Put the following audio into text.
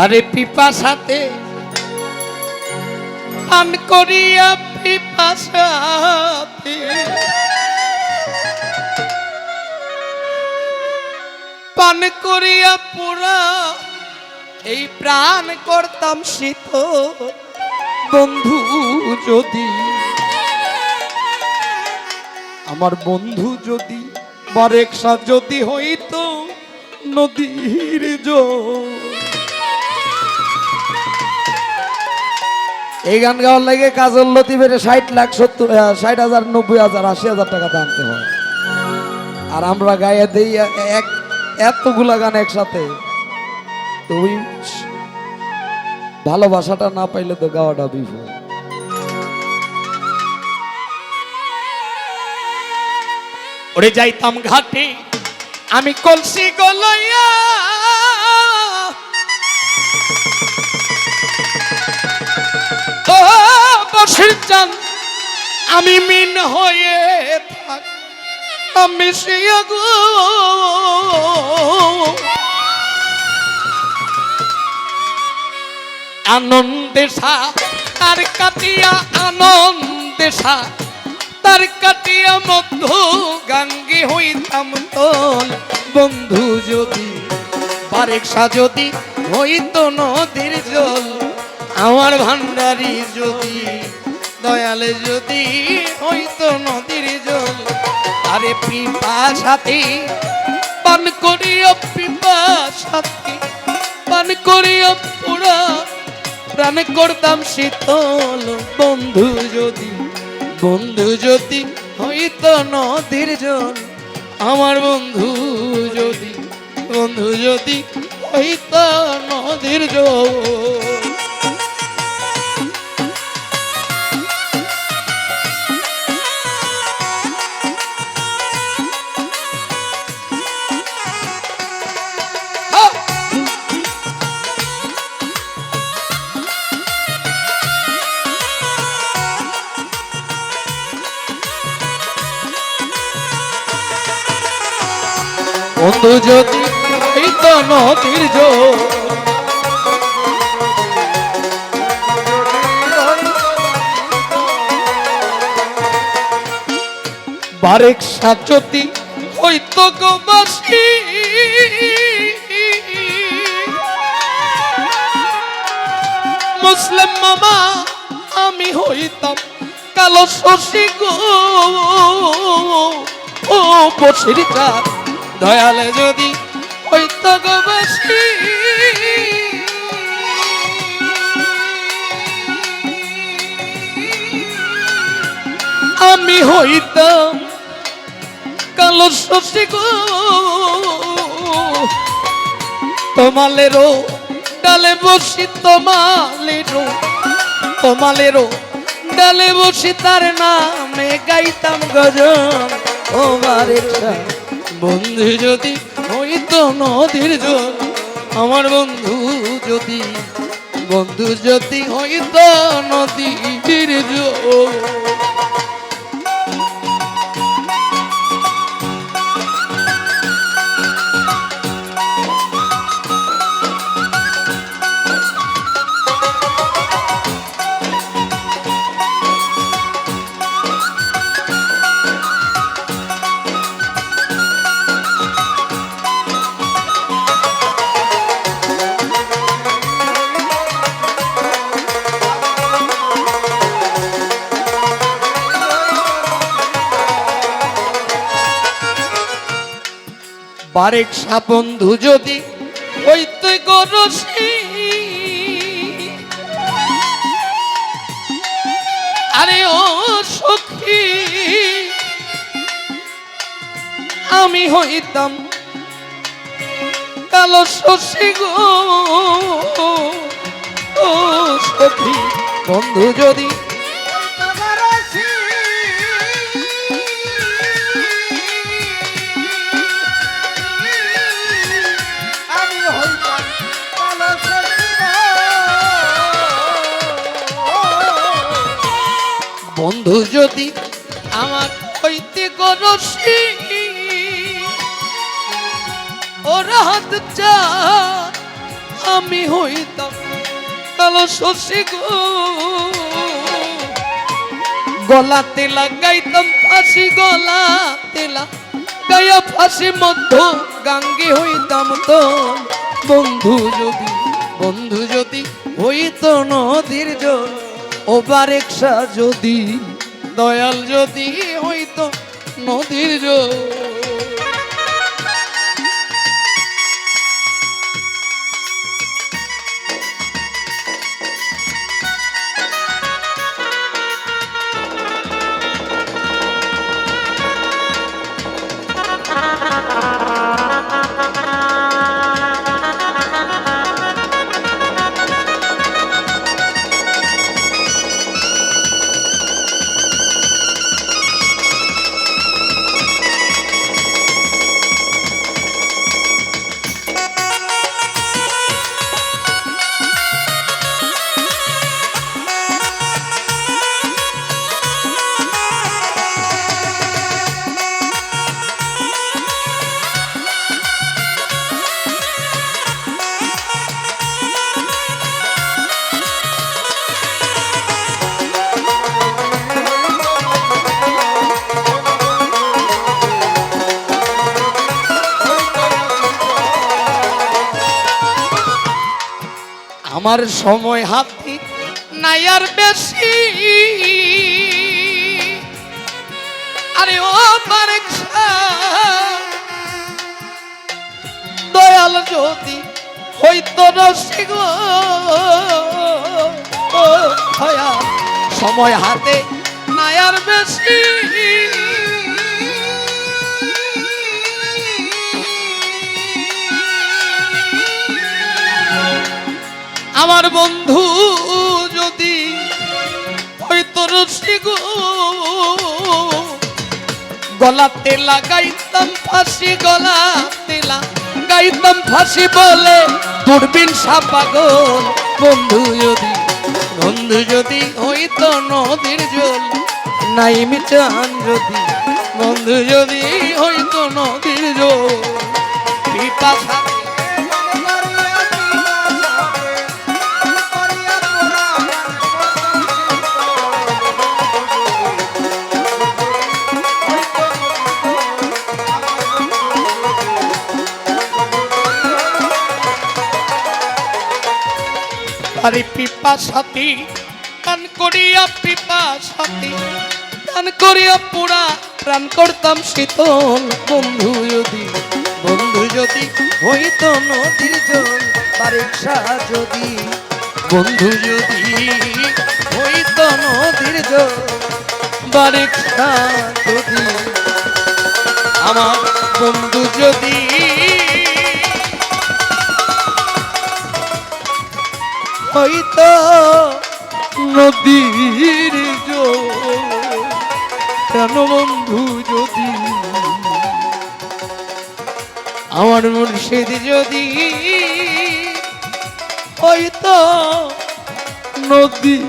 আরে পিপাসাতে পান করিয়া পিপাসাতে। পান করিয়া পুরা এই প্রাণ করতাম শীত বন্ধু যদি আমার বন্ধু যদি বারেকসা যদি হইতো নদীর জল। এই গান গাওয়ার লাগে কাজল লতিফের ষাট লাখ সত্তর ষাট হাজার, নব্বই হাজার, আশি হাজার টাকা আনতে হয় আর আমরা গায়ে দেই এক, এতগুলা গান একসাথে। তো ভালোবাসাটা না পাইলে তো গাওয়াটা বিফল। ওরে যাইতাম ঘাটে, আমি কলসি গলাইয়া বসির চান আমি মিন হয়ে থাক, আমি সে গো। আনন্দে সা, তার কাটিয়া আনন্দে সা, তার কাটিয়া মধ্য গাঙ্গে হইতাম তোল বন্ধু যদি বারেকসা যদি হইত নদীর জল। আমার ভান্ডারি যদি দয়ালে যদি হইত নদীর জল। আরে পিপা সাথী, পান করিও পিপা সাথী, পান করিও পুরা। প্রাণ করতাম শীতল বন্ধু যদি বন্ধু যদি হইত নদীর জল। আমার বন্ধু যদি বন্ধু যদি হইত নদীর জল। বন্ধু যদি নদীর জল। বারেক সাজতি হইত গোবাসী মুসলিম মামা, আমি হইতাম কালো শশী গো। ও বসির চাঁদ দয়ালে যদি আমি হইতাম কালো শশী গো। তোমালেরও ডালে বসি, তোমালেরও তোমালেরও ডালে বসি, তার নামে গাইতাম গজন ও বারেকসা বন্ধু যদি হইতো নদীর জল। আমার বন্ধু যদি বন্ধু যদি হইত নদীর জল। বারেক বন্ধু যদি হইতে গরসি। আরে ও সখী, আমি হইতাম কালো শশী গো। ও সখী, বন্ধু যদি বন্ধু যদি আমার হইতে গরসি, ওর হাত চা, আমি হইতাম কালো শশী গো। গলাতে লাগাইতাম ফাঁসি, গলাতে লাগাইয়া ফাঁসি মধ্য গাঙ্গে হইতাম তো। বন্ধু যদি বন্ধু যদি হইত নদীর জল ওবার একসা যদি দয়াল যদি হইত নদীর জল আমার সময় হাতি নাই আর বেশি। আরে ও দয়াল যদি হইতো রসিগ সময় হাতে নাই আর বেশি। আমার বন্ধু যদি হয়তো রসি গো, গলাতে লাগাইতাম ফাঁসি, গলাতে লাগাইতাম ফাঁসি বলে দূরবীন সাপাগল বন্ধু যদি বন্ধু যদি হইতো নদীর জল, নাই মিচান যদি, বন্ধু যদি হইতো নদীর জল। পিপাসা আরে পিপা সাথী গান করিয়া পিপা সাথী গান করিয়া পুরা প্রাণ করতাম শীতল। বন্ধু যদি বন্ধু যদি হইত নদীর জল পরীক্ষা যদি, বন্ধু যদি হইত নদীর জল পরীক্ষা যদি, আমার বন্ধু যদি হইতো নদীর কেন বন্ধু যদি আমার মুর্শিদ যদি হইতো নদীর